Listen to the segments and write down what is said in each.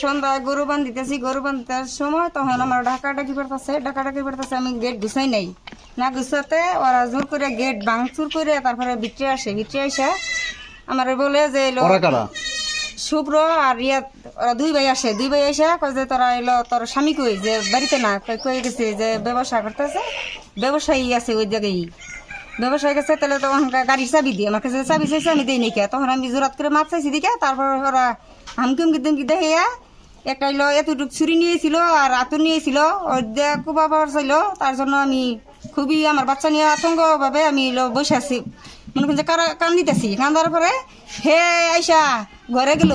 সন্ধ্যা গরু বান্ধিতেছি গরু বান্ধিতে সময় তখন আমার ঢাকা ডাকি পড়তেছে ঢাকা ডাকি পড়তেছে আমি গেট গুছাই নাই। না গুছাতে ওরা জোর করে গেট ভাঙচুর করে তারপরে ভিতরে আসে ভিতরে আসে আমার বলে যে শুভ্র আর রিয়াদ ওরা দুই ভাই আসে। দুই ভাই এসে কয় যে তোরা এলো তোর স্বামী কই? যে বাড়িতে না কই কই গেছে যে ব্যবসা করতেছে ব্যবসায়ী আছে ওই জায়গায়। ব্যবসায়ী গেছে, তাহলে তো ওখানকার গাড়ির চাবি দিয়ে আমার কাছে চাবি চাইছে আমি দিই নাকি? তখন আমি জোরাত করে মাপ চাইছি দিকে, তারপর ওরা হামকিম কিদম কি দেখে একটা হইল এতটুক ছুরি নিয়েছিল আর আতুর নিয়েছিল, ওই দিয়ে পাওয়ার চাইলো, তার জন্য আমি খুবই আমার বাচ্চা নিয়ে আতঙ্কভাবে আমি বসে আছি। মনে করছে কান্দিতেছি কান্দার পরে হে আইসা, ঘরে গেল।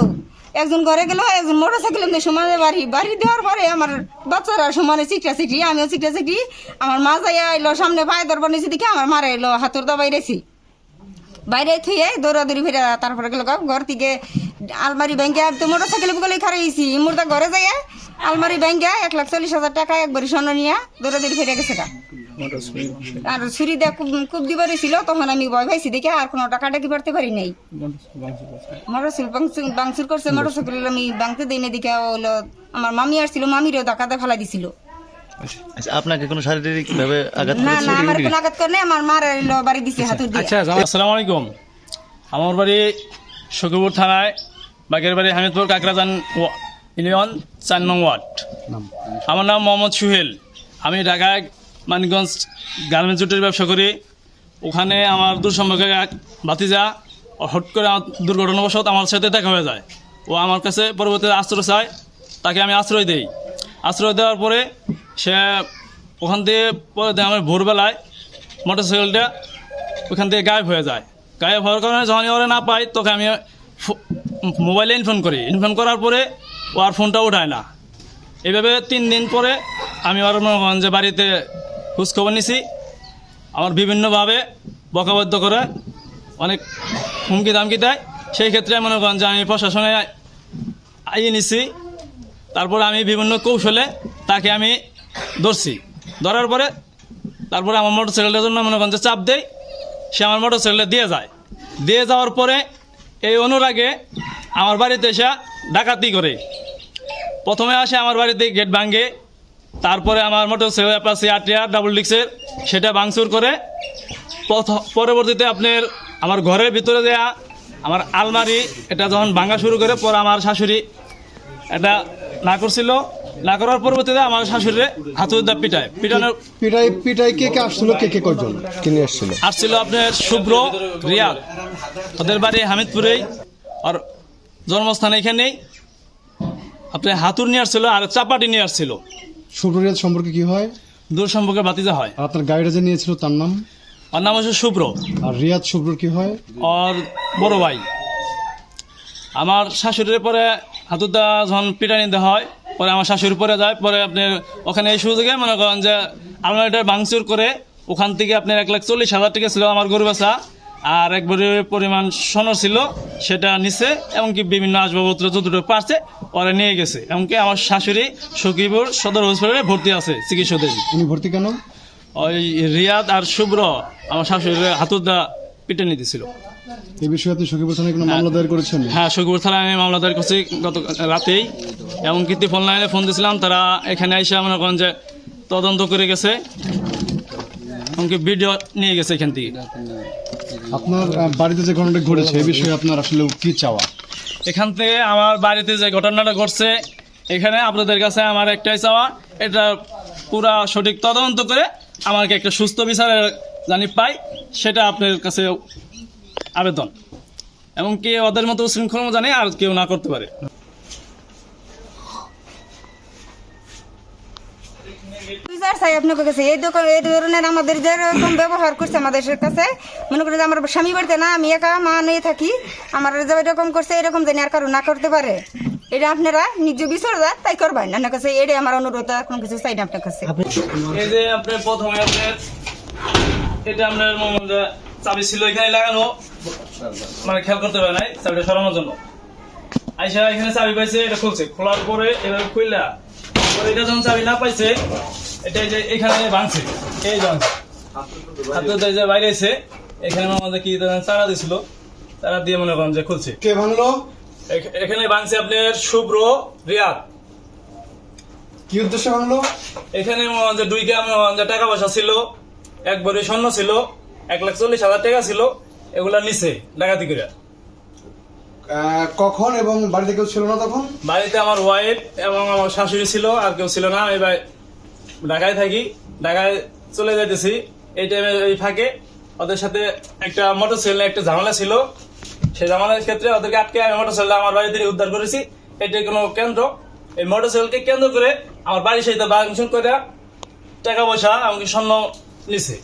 একজন ঘরে গেল, একজন মোটর সাইকেল এমনি সমানে বাড়ি বাড়ি দেওয়ার পরে আমার বাচ্চারা সমানে চিকটা চিকটি আমিও চিকটা চিকটি আমার মা যাইয়া এলো সামনে পায়ে দরবার নিয়েছি দেখে আমার মারা এলো, হাতুর দা বাইরেছি। বাইরে থুয়ে দৌড়াদৌড়ি ফিরে তারপরে গেল ঘর থেকে আলমারি ব্যাংকে তো মোটর সাইকেলগুলো খারাইছি মুর্দা ঘরে যাইয়া আলমারি ব্যাংকে এক লাখ চল্লিশ হাজার টাকা একবারই স্বর্ণ নিয়ে দৌড়াদৌড়ি ফিরে গেছে। আর ছুরি দিয়ে খুব খুব দিবারই ছিল তখন আমি ভয় পাইছি দেখে আর কোনো টাকা টাকি পারতে পারি নাই। মোটরসাইকেল বাংচুর করছে। মোটরসাইকেল আমি বাংতে দিই না দেখে হলো আমার মামি আসছিল মামিরও ধাক্কাতে ফেলা দিছিল। আচ্ছা আপনাকে কোনো শারীরিক ভাবে আঘাত না না আমার কোনো আঘাত করে আমার মার বাড়ি দিছে হাতুর দিয়ে। আচ্ছা আসসালামু আলাইকুম। আমার বাড়ি সখীপুর থানায় বাগের বাড়ি হামিদপুর কাকরাজান ওয়া- ইউনিয়ন চার নং ওয়ার্ড। আমার নাম মোহাম্মদ সুহেল। আমি ঢাকায় মানিকগঞ্জ গার্মেন্টস জুটের ব্যবসা করি। ওখানে আমার দূর সম্পর্কে এক ভাতিজা হট করে আমার দুর্ঘটনাবশত আমার সাথে দেখা হয়ে যায়। ও আমার কাছে পরবর্তীতে আশ্রয় চায়, তাকে আমি আশ্রয় দেই। আশ্রয় দেওয়ার পরে সে ওখান থেকে পরে আমার ভোরবেলায় মোটরসাইকেলটা ওখান থেকে গায়েব হয়ে যায়। গায়েব হওয়ার কারণে যখন ওরা না পাই, তোকে আমি মোবাইলে ইনফোন করি। ইনফোন করার পরে ও আর ফোনটা উঠায় না। এভাবে তিন দিন পরে আমি ওর মনে যে বাড়িতে খোঁজখবর নিছি। আমার বিভিন্নভাবে বকাবদ্ধ করে অনেক হুমকি দামকি দেয়। সেই ক্ষেত্রে মনে করেন যে আমি প্রশাসনে আইয়ে নিছি। তারপরে আমি বিভিন্ন কৌশলে তাকে আমি ধরছি। ধরার পরে তারপরে আমার মোটর সাইকেলটার জন্য মনে করেন যে চাপ দেয়। সে আমার মোটর সাইকেলটা দিয়ে যায়। দিয়ে যাওয়ার পরে এই অনুরাগে আমার বাড়িতে এসে ডাকাতি করে। প্রথমে আসে আমার বাড়িতে গেট ভাঙে। তারপরে আমার মোটর সাইকেল অ্যাপাসি আটিয়ার ডাবল ডিক্সের সেটা ভাঙচুর করে পরবর্তীতে আপনার আমার ঘরের ভিতরে দেয়া আমার আলমারি এটা যখন ভাঙা শুরু করে পরে আমার শাশুড়ি এটা না করছিল। না করার পরবর্তীতে আমার শাশুড়ি হাতুদা পিটায়। পিটানোর পিটাই পিটাই কে কে আসছিল কে কে কজন কিনে আসছিল? আসছিল আপনার শুভ্র রিয়াদ। ওদের বাড়ি হামিদপুরেই আর জন্মস্থান এখানেই। আপনার হাতুর নিয়ে আসছিল আর চাপাটি নিয়ে আসছিল। শুভ্রিয়াদ সম্পর্কে কি হয়? দূর সম্পর্কে বাতিজা হয়। আর আপনার গাড়িটা যে নিয়েছিল তার নাম? ওর নাম হচ্ছে শুভ্র আর রিয়াদ শুভ্র কি হয়? ওর বড় ভাই। আমার শাশুড়ির পরে হাতুদা যখন পিটানি দেওয়া হয় পরে আমার শাশুড়ি পরে যায় পরে আপনি ওখানে এই সুযোগে মনে করেন যে আলমারিটা ভাঙচুর করে ওখান থেকে আপনার এক লাখ চল্লিশ হাজার টাকা ছিল আমার গরু বেচা। আর একবারে পরিমাণ সোনার ছিল সেটা নিছে এমনকি বিভিন্ন আসবাবপত্র যতটুকু পারছে ওরা নিয়ে গেছে। এমনকি আমার শাশুড়ি সখীপুর সদর হসপিটালে ভর্তি আছে চিকিৎসাধীন উনি ভর্তি কেন? ওই রিয়াদ আর শুভ্র আমার শাশুড়ির হাতুদা পিটানি দিছিল এই বিষয়ে আপনি সখীপুর থানায় কোনো মামলা দায়ের করেছেন? হ্যাঁ সখীপুর থানায় আমি মামলা দায়ের করছি গত রাতেই। এবং কীর্তি ফোন লাইনে ফোন দিয়েছিলাম তারা এখানে এসে মনে করেন যে তদন্ত করে গেছে। এমনকি ভিডিও নিয়ে গেছে এখান থেকে। আপনার বাড়িতে যে ঘটনাটা ঘটেছে, এই বিষয়ে আপনার আসলে কি চাওয়া? এখান থেকে আমার বাড়িতে যে ঘটনাটা ঘটছে, এখানে আপনাদের কাছে আমার একটাই চাওয়া, এটা পুরা সঠিক তদন্ত করে আমাকে একটা সুস্থ বিচারের জানি পাই, সেটা আপনার কাছে আবেদন। এমনকি ওদের মতো শৃঙ্খলা জানে আর কেউ না করতে পারে। বিচার চাই আপনার কাছে। এই দোকান এই ধরনের আমাদের যেরকম ব্যবহার করছে আমাদের কাছে মনে করি আমার স্বামী বাড়িতে না আমি একা মা নিয়ে থাকি আমার যে এরকম করছে এরকম জানি আর কারও না করতে পারে। এটা আপনারা নিজ বিচার দেন তাই করবেন। আপনার কাছে এটাই আমার অনুরোধ কোনো কিছু চাই না আপনার কাছে। এই যে আপনার প্রথমে আপনার এটা আপনার চাবি ছিল এখানে লাগানো। মানে খেয়াল করতে পারে নাই চাবিটা সরানোর জন্য। আইসা এখানে চাবি পাইছে এটা খুলছে। খোলার পরে এভাবে খুললা পরে এটা যখন চাবি না পাইছে এটা যে এখানে ভাঙছে এই ভাঙছে। হাতে যে বাইরে এসে এখানে আমাদের কি দিছিল দিয়ে মনে করেন যে খুলছে। কে ভাঙলো? এখানে বানছে আপনার শুভ্র রিয়াদ। কি উদ্দেশ্যে ভাঙলো? এখানে দুই গ্রাম টাকা পয়সা ছিল এক স্বর্ণ ছিল এক লাখ চল্লিশ হাজার টাকা ছিল এগুলা নিচে ডাকাতি করে কখন এবং বাড়িতে কেউ ছিল না তখন? বাড়িতে আমার ওয়াইফ এবং আমার শাশুড়ি ছিল আর কেউ ছিল না। আমি ঢাকায় থাকি ঢাকায় চলে যাইতেছি। এই টাইমে এই ফাঁকে ওদের সাথে একটা মোটর সাইকেল একটা ঝামেলা ছিল। সেই ঝামেলার ক্ষেত্রে ওদেরকে আটকে আমি মোটর সাইকেল আমার বাড়ি থেকে উদ্ধার করেছি। এটা কোনো কেন্দ্র। এই মোটর সাইকেলকে কেন্দ্র করে আমার বাড়ির সাথে বাংশন করে টাকা পয়সা আমাকে স্বর্ণ নিছে।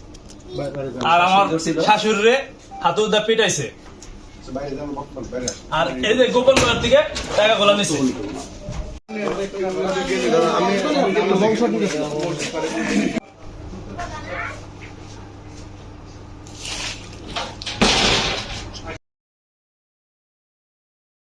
আর আমার শাশুড়িরে হাতে উদ্ধার পিটাইছে। আর এই যে গোপন করার থেকে টাকা গোলা নিছে